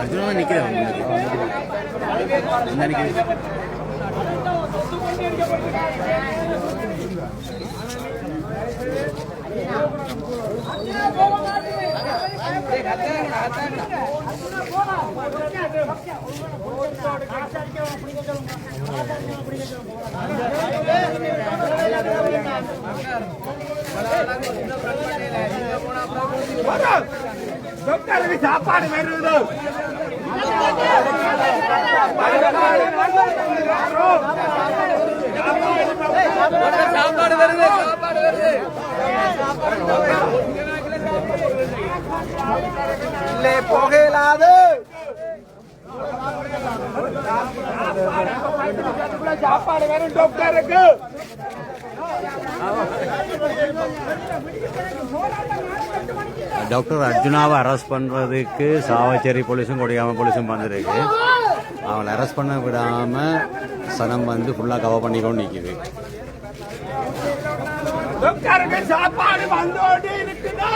அர்ஜுனா நிக்கிறேன். இந்த டாக்டருக்கு சாப்பாடு வருது சாப்பாடு வருது சாப்பாடு வருது. இல்லை போகலாது சாப்பாடு வேணும் டாக்டருக்கு டாக்டர் அர்ஜுனாவை அரெஸ்ட் பண்றதுக்கு சாவச்சேரி போலீஸும் கொடியாம போலீஸும் வந்திருக்கு. அவனை அரெஸ்ட் பண்ண விடாம சனம் வந்து ஃபுல்லா கவர் பண்ணி கொண்டு நிக்குது. டாக்டருக்கு சாப்பாடு வந்தோடி இருக்குது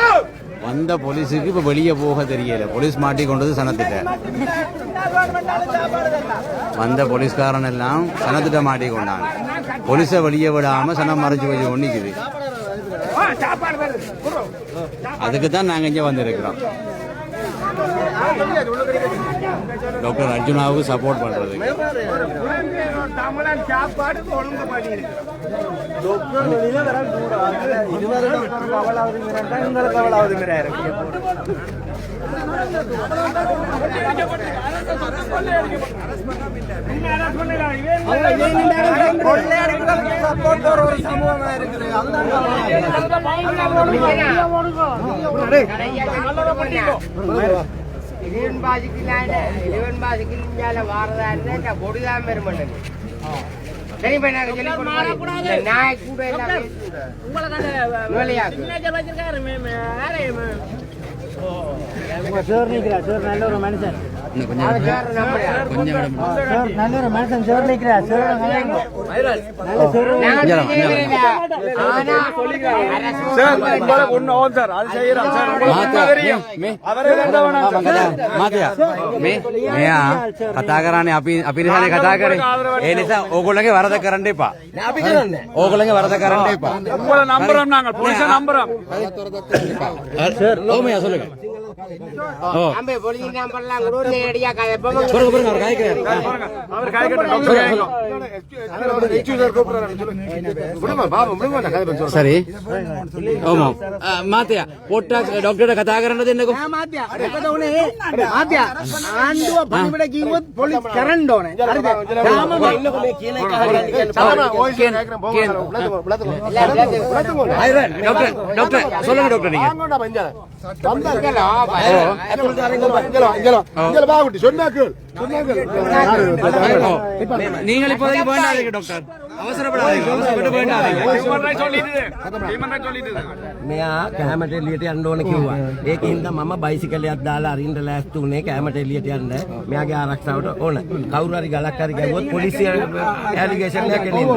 வந்த போலீஸுக்கு இப்ப வெளியே போக தெரியல. போலீஸ் மாட்டி கொண்டது சனத்திட்ட. வந்த போலீஸ்காரன் எல்லாம் சனத்திட்ட மாட்டி கொண்டான். போலீஸை வெளியே விடாம சனம் மறைச்சு வச்சு கொண்டு அதுக்கு தான் நாங்க இங்க வந்திருக்கிறோம். டாக்டர் அர்ஜுனாவுக்கு சப்போர்ட் பண்றதுக்கு தமிழன் சாப்பாடு ஒழுங்கு பண்ணியிருக்கு இலிவன் பாசிக்கலான இலிவன் பாசிக்கல் இந்தியால வாரதா இருந்தா பொடிதான் பெருமண்ணு சரி இப்ப நாங்க சொல்லி நாய் கூட எல்லாம் வேலையாக்கு இன்னும் கொஞ்சம் அது வேற நம்பரையா? கொஞ்சம் விட நாங்க இங்க வா, சொல்லி இங்க வா. கேட்கறதில்ல. ஆனா මාතයා මේ මෙයා කතා කරන්නේ අපි අපි නිසානේ කතා කරේ ඒ නිසා ඕගොල්ලන්ගේ වරද කරන්න එපා අපි කරන්නේ. ඕගොල්ලන්ගේ වරද කරන්න එපா உங்களை நம்புறோம் நாங்கள் போலீஸ நம்புறோம் சார் ஓமையா சொல்லுங்க ஓ நம்ம பொலிசி நம்பர்லாம் கூட நேரடியா கதைப்போம் பாருங்க பாருங்க அவர் காய்க்கிறார் அவர் காய்கறி டாக்டர் சரி ஓமா මාතයා පොට්ටක් ඩොක්ටරට කතා කරන්න දෙන්නකෝ ආණ්ඩුව පණිවිඩ කිව්වොත් පොලිස් කරන්න ඕනේ. හරිද? තාම ඉන්නකො මේ කියන එක හරියට டாக்டர் டாக்டர் சொல்லுங்க டாக்டர் நீங்க ஓ, நீங்கள் இப்போதைக்கு வேண்டாதீங்க டாக்டர் அவசரப்படாதீங்க அவசரப்பட்டு வேண்டாதீங்க මෙයා කෑමට එලියට යන්න ඕන කිව්වා. ඒකින්ද මම බයිසිකලයක් දාලා අරින්න ලෑස්ති උනේ කෑමට එලියට යන්න. මෙයාගේ ආරක්ෂාවට ඕන. කවුරු හරි ගලක් හරි ගැව්වොත් පොලිසිය ඇලිගේෂන් එකක් එන්නේ.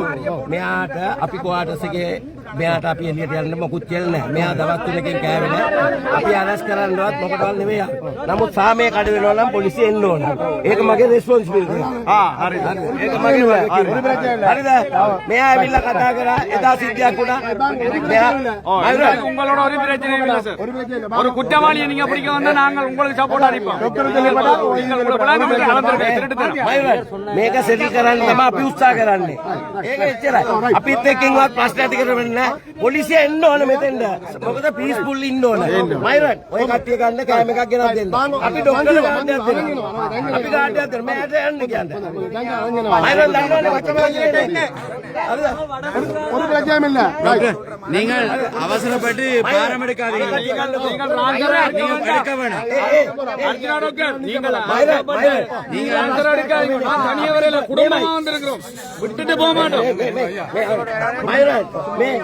මෙයාට අපි කොහාටස් එකේ මෙයාට අපි එලියට යන්න මොකුත් කියලා නැහැ. මෙයා දවස් තුනකින් කෑවේ නැහැ. අපි අරස් කරන්නවත් මොකටවත් නෙවෙයි. නමුත් සාමය කඩ වෙනවා නම් පොලිසිය එන්න ඕන. ඒක මගේ රෙස්පොන්සිබිලිටි එක. ආ හරි. ඒක මගේ වගකීම. හරිද? මෙයා ඇවිල්ලා කතා කරා එදා සිද්ධියක් වුණා. මෙයා මයුර உங்களோட ஒரு பிரச்சனையும் இல்ல சார் ஒரு குற்றவாளியை நீங்க பிடிக்க வந்தா நாங்கள் உங்களுக்கு சப்போர்ட் அளிப்போம் நீங்கள் கூட விளையாட்டு கலந்துருக்க திருட்டுத்தனம் මයුර මේක සෙටල් කරන්න තමයි අපි උත්සාහ කරන්නේ. ඒක එච්චරයි. අපිත් එක්කින්වත් ප්‍රශ්න ඇති කරවෙන්නේ නැහැ. පොලිසිය එන්න ඕන මෙතෙන්ට. මොකද පීස්ෆුල් ඉන්න ඕන. මයුර ඔය කට්ටිය ගන්න කෑම එකක් ගෙනත් දෙන්න. අපි ඩොක්ටර් ගාඩයක් දෙනවා. අපි ගාඩයක් දෙනවා. මෙයාට යන්න කියන්නේ. මයුර දන්නවනේ වචන කියන්නේ. හරිද? டாக்டர் நீங்கள் அவசரப்பட்டு பாரம் எடுக்காதீங்க நீங்க எடுக்க வேணாம் அர்ஜுனா டாக்டர் நீங்கள் மயிரன், மயிரன். நீங்க ஆன்சர் எடுக்காதீங்க நான் தனியா வரையில குடும்பமா வந்திருக்கிறோம் விட்டுட்டு போக மாட்டோம்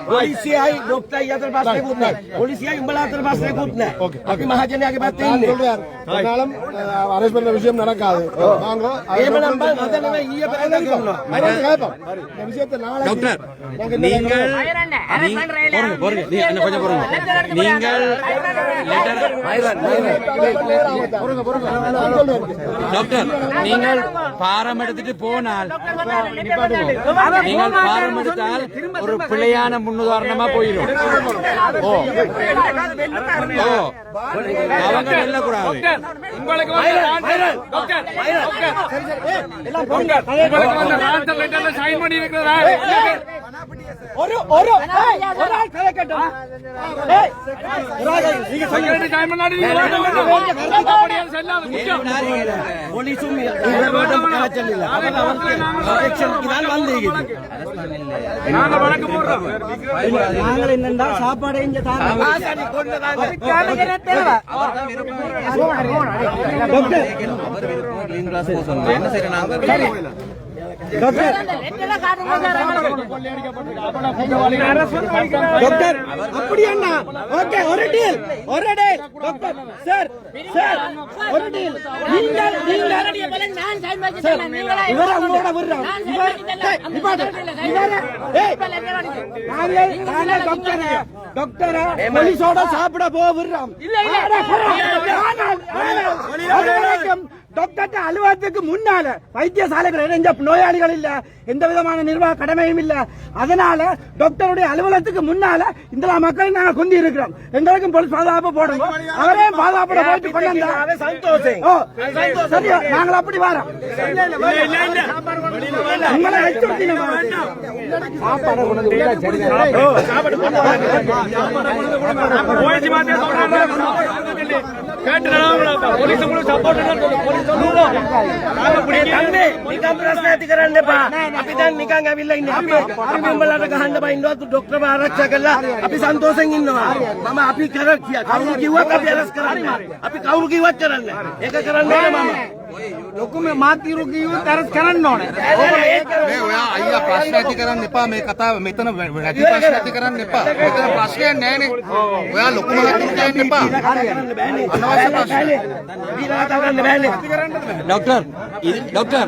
पोलिसी आई लोकता यातर पास नहीं कूदना पोलिसी आई उम्बला यातर पास नहीं कूदना अभी महाजन आगे बात नहीं है மலையாளம் அரேஞ்ச் பண்ண விஷயம் நடக்காது டாக்டர் நீங்கள் பாரம் எடுத்துட்டு போனால் நீங்கள் பாரம் எடுத்தால் ஒரு பிழையான முன்னுதாரணமா போயிடும் ஓ ஓ அவங்க செல்லக்கூடாது உங்களுக்கு ஒரு ஒரு ஒரு ஆள் கலக்கட்டும். ஏய், நீங்க செக்ரட்டரி சைன் பண்ணாடி நீங்க வாங்க அப்படியே செல்லாது குற்றம் போலீஸும் இவரோடும் கலாச்சாரம் இல்லை. அவங்க protection-க்கு தான் வந்திருக்குது. நாங்க வழக்கு போடுறோம் ஆசாரி கொன்னதாங்க. டாக்டர் அப்படி என்ன ஓகே ஒரு டீல் ஒரு டீல் டாக்டர் சார் சார் ஒரு டீல் நீங்கள் நீங்கள் இவர உங்களோட விடுறோம் இவர் நிப்பாட்டு. இவர ஏய் நாங்க நாங்க டாக்டர் டாக்டர் போலீஸோட சாப்பிட போக விடுறோம் ஆனால், ஆனால், அது வரைக்கும் டாக்டர் அலுவலகத்துக்கு முன்னால வைத்தியசாலைகள் இணைஞ்ச நோயாளிகள் இல்ல எந்த விதமான நிர்வாக கடமையும் இல்ல அதனால டாக்டருடைய அலுவலகத்துக்கு முன்னால இந்த மக்கள் நாங்க கொண்டு இருக்கிறோம் எங்களுக்கும் போலீஸ் பாதுகாப்பு போடுங்க அவரே பாதுகாப்பு போயிட்டு கொண்டு சரியா நாங்கள் அப்படி வரோம் உங்களை அச்சுறுத்தினோம் கேட்டு போலீஸ் உங்களுக்கு சப்போர்ட் ఇప్పుడు తమ్మి నికా ప్రశ్న అధికారండి బా అభిదాన్ని నికాంగా వెళ్ళండి అభి మిమ్మల్ని గహండ బా ఇండో డాక్టర్ బా ఆరక్ష కల్ల అభి సంతోషంగా ఇండవా మామ అభి కరెక్ట్ కౌరు కి వక్క బెరస్ కరండి అభి కౌరు కి వక్క కరండి ఏక కరండి మామ ಒಕ್ಕೊಮ್ಮೆ ಮಾತಿರು ಯಾರು ಕರಣ್ ಅಯ್ಯ ಪ್ರಾಶ್ನ ಅಧಿಕಾರ ನೆಪ ಮೇ ಕಥಾ ಮೇತನ ಪ್ರಾಶ್ನ ಅಧಿಕಾರ ನೆಪ ಮೇತನ ಪ್ರಾಶ್ನ ನ್ಯಾಯನೆ ಒಯ ಲೊಕುಮ ನೆಪ ಅನವಾಸ್ಯ ಪ್ರಾಶ್ನ டாக்டர் இது டாக்டர்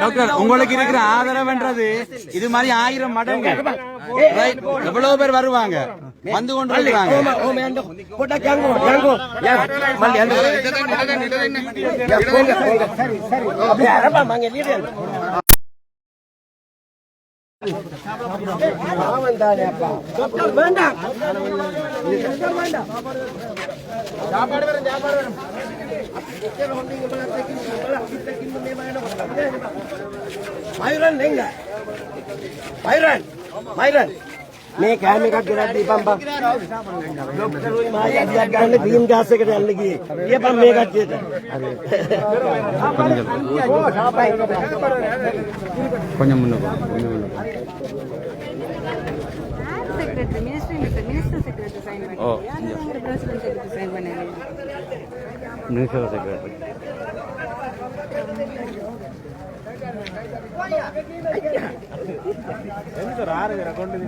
டாக்டர் உங்களுக்கு இருக்கிற ஆதரவுன்றது இது மாதிரி ஆயிரம் மடங்கு எவ்வளவு பேர் வருவாங்க வந்து கொண்டு இருக்கிறாங்க. வேண்டாம். சாப்பாடு வரும் சாப்பாடு வரும் மயூரன் நீங்க மயூரன் மயூரன் मैं क्या मैं का गिरा दी बम बम डॉक्टर हुई माँ याद याद करने भीम का से करने लगी ये बम मैं का चेत अरे கொஞ்சம் முன்னுக்கு கொஞ்சம் secretary minister minister secretary sign பண்ணி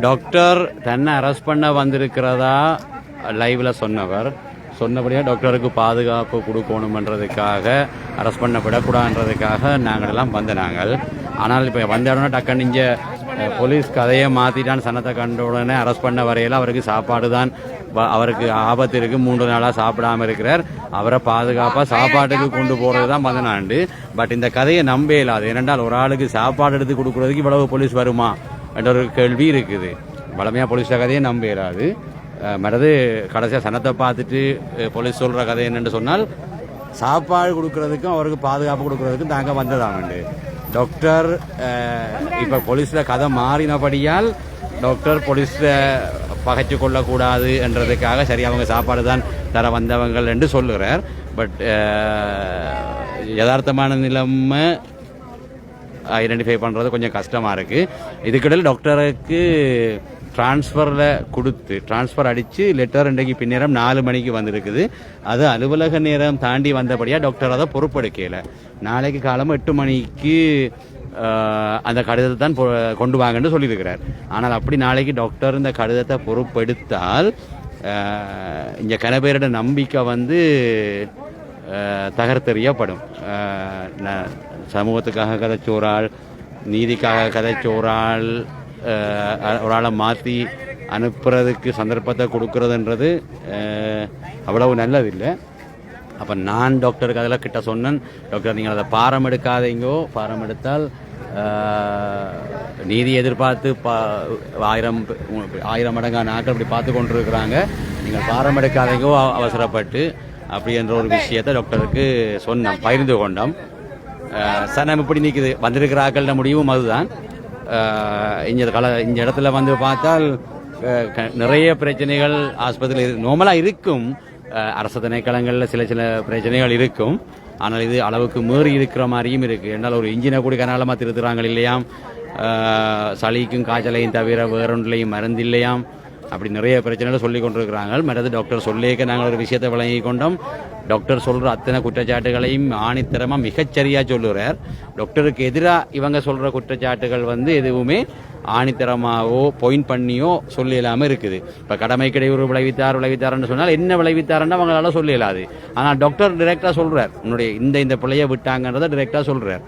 டாக்டர் தன்னை அரெஸ்ட் பண்ண வந்திருக்கிறதா லைவ்ல சொன்னவர். சொன்னபடியாக டாக்டருக்கு பாதுகாப்பு கொடுக்கணுமன்றதுக்காக அரெஸ்ட் பண்ண விடக்கூடாதுன்றதுக்காக நாங்கள் எல்லாம் வந்த நாங்கள். ஆனால் இப்போ வந்த உடனே டக்குன்னு இங்கே போலீஸ் கதையை மாற்றிட்டான் சனத்தை கண்ட உடனே அரெஸ்ட் பண்ண வரையில் அவருக்கு சாப்பாடு தான் அவருக்கு ஆபத்து இருக்கு. மூன்று நாளாக சாப்பிடாம இருக்கிறார். அவரை பாதுகாப்பாக சாப்பாட்டுக்கு கொண்டு போகிறது தான் பதினாண்டு பட் இந்த கதையை நம்ப இல்லாது ஏனென்றால் ஒரு ஆளுக்கு சாப்பாடு எடுத்து கொடுக்கறதுக்கு இவ்வளவு போலீஸ் வருமா? என்ற ஒரு கேள்வி இருக்குது. வளமையாக போலீஸ் கதையை நம்ப இயலாது அஹ், மற்றது கடைசியாக சனத்தை பார்த்துட்டு போலீஸ் சொல்கிற கதை என்னென்னு சொன்னால் சாப்பாடு கொடுக்கறதுக்கும் அவருக்கு பாதுகாப்பு கொடுக்கறதுக்கும் தாங்க வந்ததாமண்டு டாக்டர் இப்போ போலீஸில் கதை மாறினபடியால் டாக்டர் போலீஸில் பகைச்சு கொள்ளக்கூடாது என்றதுக்காக சரி அவங்க சாப்பாடு தான் தர வந்தவங்கள் என்று சொல்லுகிறார். பட் யதார்த்தமான நிலைமை ஐடென்டிஃபை பண்ணுறது கொஞ்சம் கஷ்டமாக இருக்குது இதுக்கிடையில் டாக்டருக்கு டிரான்ஸ்ஃபரில் கொடுத்து டிரான்ஸ்ஃபர் அடித்து லெட்டர் இன்றைக்கு பின்னேரம் நாலு மணிக்கு வந்திருக்குது. அது அலுவலக நேரம் தாண்டி வந்தபடியாக டாக்டர் அதை பொறுப்பெடுக்கல. நாளைக்கு காலமாக எட்டு மணிக்கு அந்த கடிதத்தை தான் கொண்டு வாங்கன்னு சொல்லியிருக்கிறார். ஆனால் அப்படி நாளைக்கு டாக்டர் இந்த கடிதத்தை பொறுப்பெடுத்தால் இங்கே கனபேரோட நம்பிக்கை வந்து தகர்த்தெறியப்படும். ந- சமூகத்துக்காக கதைச்சோறாள் நீதிக்காக கதைச்சோறாள் ஒரு ஆளை மாற்றி அனுப்புறதுக்கு சந்தர்ப்பத்தை கொடுக்கறதுன்றது அவ்வளவு நல்லதில்லை. அப்போ நான் டாக்டருக்கு அதெல்லாம் கிட்ட சொன்னேன் டாக்டர் நீங்கள் அதை பாரம் எடுக்காதீங்கோ பாரம் எடுத்தால் நீதி எதிர்பார்த்து பா ஆயிரம் ஆயிரம் மடங்கான ஆட்கள் இப்படி பார்த்து கொண்டிருக்கிறாங்க. நீங்கள் பாரம் எடுக்காதீங்கோ அவசரப்பட்டு. அப்படி என்ற ஒரு விஷயத்தை டாக்டருக்கு சொன்னோம் பகிர்ந்து கொண்டோம். சனம் இப்படி நிற்குது வந்திருக்கிற ஆக்கள முடிவும் அதுதான். இந்த கல இந்த இடத்துல வந்து பார்த்தால் நிறைய பிரச்சனைகள் ஆஸ்பத்திரியில் நார்மலாக இருக்கும். அரசு திணைக்களங்களில் சில சில பிரச்சனைகள் இருக்கும். ஆனால் இது அளவுக்கு மீறி இருக்கிற மாதிரியும் இருக்குது என்னால் ஒரு இன்ஜினை கூட கனாலமாக திருத்துறாங்க இல்லையாம். சளிக்கும் காய்ச்சலையும் தவிர வேறொன்றிலையும் மருந்து இல்லையாம் அப்படி நிறைய பிரச்சனைகளை சொல்லி கொண்டிருக்கிறாங்க மற்றது டாக்டர் சொல்லியிருக்க நாங்கள் ஒரு விஷயத்தை வழங்கி கொண்டோம். டாக்டர் சொல்கிற அத்தனை குற்றச்சாட்டுகளையும் ஆணித்தரமாக மிகச்சரியாக சொல்லுறார். டாக்டருக்கு எதிராக இவங்க சொல்கிற குற்றச்சாட்டுகள் வந்து எதுவுமே ஆணித்தரமாகவோ பாயிண்ட் பண்ணியோ சொல்லி இல்லாமல் இருக்குது. இப்போ கடமை இடையூறு விளைவித்தார் விளைவித்தார்னு சொன்னால் என்ன விளைவித்தாருன்னு அவங்களால சொல்ல இயலாது. ஆனால் டாக்டர் டிரெக்டாக சொல்கிறார் உன்னுடைய இந்த இந்த பிள்ளையை விட்டாங்கன்றதை டிரெக்டாக சொல்கிறார்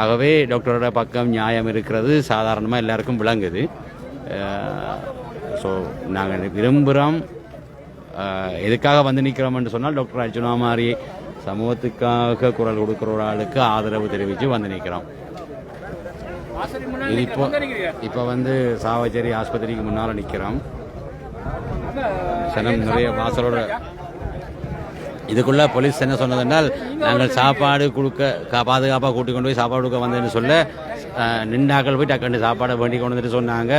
ஆகவே டாக்டரோட பக்கம் நியாயம் இருக்கிறது. சாதாரணமாக எல்லாருக்கும் விளங்குது. ஸோ நாங்கள் விரும்புகிறோம் எதுக்காக வந்து நிற்கிறோம்னு சொன்னால் டாக்டர் அர்ஜுனா மாதிரி சமூகத்துக்காக குரல் கொடுக்குற ஒரு ஆளுக்கு ஆதரவு தெரிவித்து வந்து நிற்கிறோம் இப்போ இப்போ வந்து சாவச்சேரி ஆஸ்பத்திரிக்கு முன்னால் நிற்கிறோம் சனம் நிறைய வாசலோட இதுக்குள்ள போலீஸ் என்ன சொன்னதென்றால் நாங்கள் சாப்பாடு கொடுக்க பாதுகாப்பாக கூட்டி கொண்டு போய் சாப்பாடு கொடுக்க வந்தேன்னு சொல்ல நின்றாக்கள் போய் டக்குன்னு சாப்பாடை வேண்டி கொண்டு வந்துட்டு சொன்னாங்க.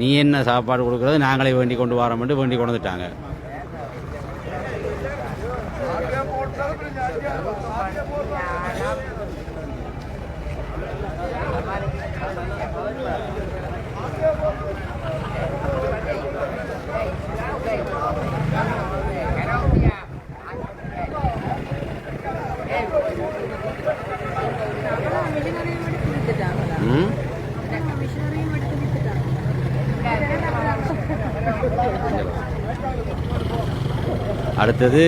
நீ என்ன சாப்பாடு கொடுக்குறது நாங்களே வேண்டி கொண்டு வரோம்னு வேண்டி கொண்டு வந்துட்டாங்க. அடுத்தது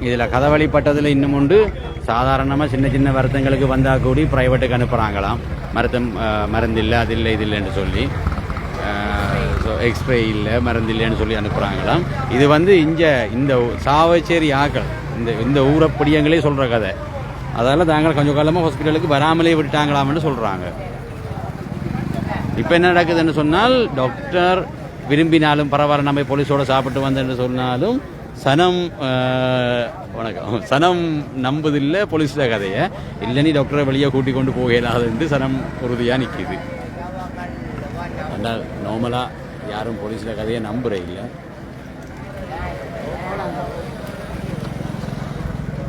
இதில் கதை இன்னும் உண்டு. சாதாரணமாக சின்ன சின்ன வருத்தங்களுக்கு வந்தால் கூடி ப்ரைவேட்டுக்கு அனுப்புகிறாங்களாம் மருத்தம் மருந்து இல்லை அது இல்லை இது இல்லைன்னு சொல்லி ஸோ எக்ஸ்ரே இல்லை மருந்து இல்லைன்னு சொல்லி அனுப்புகிறாங்களாம் இது வந்து இங்கே இந்த சாவச்சேரி ஆக்கள் இந்த இந்த ஊரப்படியங்களே சொல்கிற கதை. அதால் தாங்கள் கொஞ்சம் காலமாக ஹாஸ்பிட்டலுக்கு வராமலே விட்டாங்களாம்னு சொல்கிறாங்க இப்போ என்ன நடக்குதுன்னு சொன்னால் டாக்டர் விரும்பினாலும் பரவாயில்ல நம்ம போலீஸோட சாப்பிட்டு வந்தேன்னு சொன்னாலும் சனம் வணக்கம். சனம் நம்புதில்லை போலீஸில் கதையை. இல்லை நீ டாக்டரை வெளியே கூட்டி கொண்டு போக இயலாதுன்னு சனம் உறுதியாக நிற்கிது ஆனால் நார்மலாக யாரும் போலீஸில் கதையை நம்புற இல்லை.